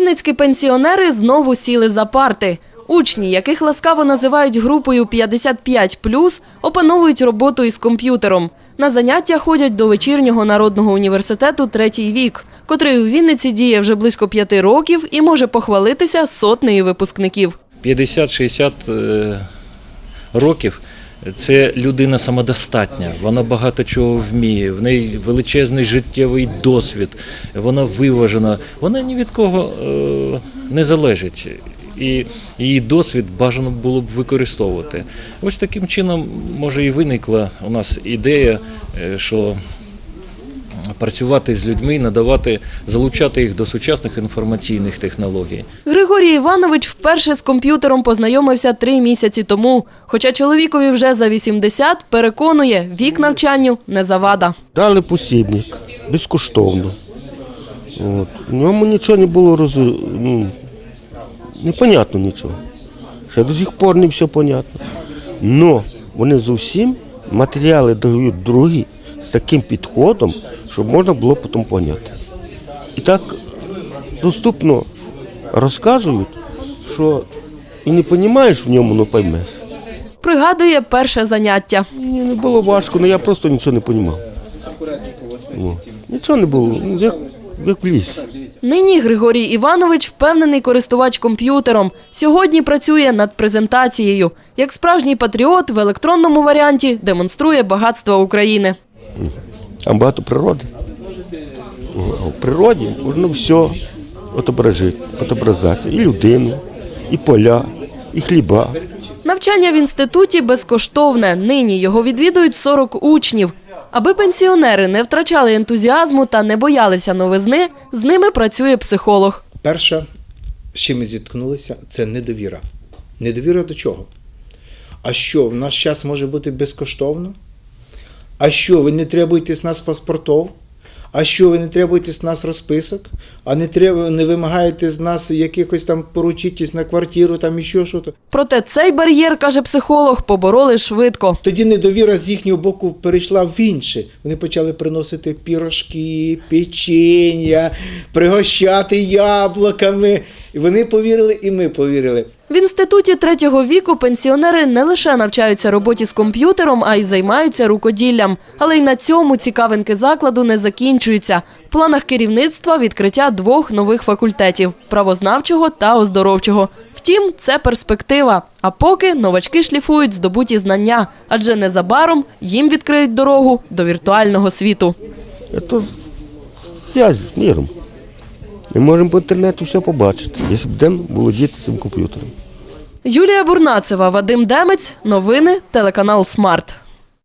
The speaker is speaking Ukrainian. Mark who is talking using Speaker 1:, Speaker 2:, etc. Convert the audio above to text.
Speaker 1: Вінницькі пенсіонери знову сіли за парти. Учні, яких ласкаво називають групою 55+, опановують роботу із комп'ютером. На заняття ходять до вечірнього народного університету третій вік, котрий у Вінниці діє вже близько п'яти років і може похвалитися сотнею випускників.
Speaker 2: 50-60 е, років це людина самодостатня, вона багато чого вміє, в неї величезний життєвий досвід, вона виважена, вона ні від кого е, не залежить. І її досвід бажано було б використовувати. Ось таким чином, може, і виникла у нас ідея, е, що працювати з людьми, надавати, залучати їх до сучасних інформаційних технологій.
Speaker 1: Григорій Іванович вперше з комп'ютером познайомився три місяці тому. Хоча чоловікові вже за 80, переконує, вік навчанню не завада.
Speaker 3: Дали посібник безкоштовно. От. В ньому нічого не було роз... ну, непонятно нічого. Ще до сих пор не все понятно. Но вони зовсім матеріали дають другі з таким підходом, щоб можна було потім поняти. І так доступно розказують, що і не розумієш в ньому, але поймеш.
Speaker 1: Пригадує перше заняття.
Speaker 3: Мені не було важко, але я просто нічого не розумів. Нічого не було, ну, як, як в лісі.
Speaker 1: Нині Григорій Іванович впевнений користувач комп'ютером. Сьогодні працює над презентацією. Як справжній патріот в електронному варіанті демонструє багатства України.
Speaker 3: А багато природи. В природі можна все отображити, отобразати. І людину, і поля, і хліба.
Speaker 1: Навчання в інституті безкоштовне. Нині його відвідують 40 учнів. Аби пенсіонери не втрачали ентузіазму та не боялися новизни, з ними працює психолог.
Speaker 4: Перше, з чим ми зіткнулися, це недовіра. Недовіра до чого? А що, в наш час може бути безкоштовно? А що, ви не требуєте з нас паспортов? А що, ви не требуєте з нас розписок? А не треба, не вимагаєте з нас якихось там поручитись на квартиру, там і що що то.
Speaker 1: Проте цей бар'єр, каже психолог, побороли швидко.
Speaker 4: Тоді недовіра з їхнього боку перейшла в інше. Вони почали приносити пірожки, печення, пригощати яблуками. І вони повірили, і ми повірили.
Speaker 1: В інституті третього віку пенсіонери не лише навчаються роботі з комп'ютером, а й займаються рукоділлям. Але й на цьому цікавинки закладу не закінчуються. В планах керівництва відкриття двох нових факультетів правознавчого та оздоровчого. Втім, це перспектива. А поки новачки шліфують здобуті знання, адже незабаром їм відкриють дорогу до віртуального світу.
Speaker 3: Це зв'язь з миром. Ми можемо по інтернету все побачити, якщо будемо володіти цим комп'ютером.
Speaker 1: Юлія Бурнацева, Вадим Демець. Новини телеканал Смарт.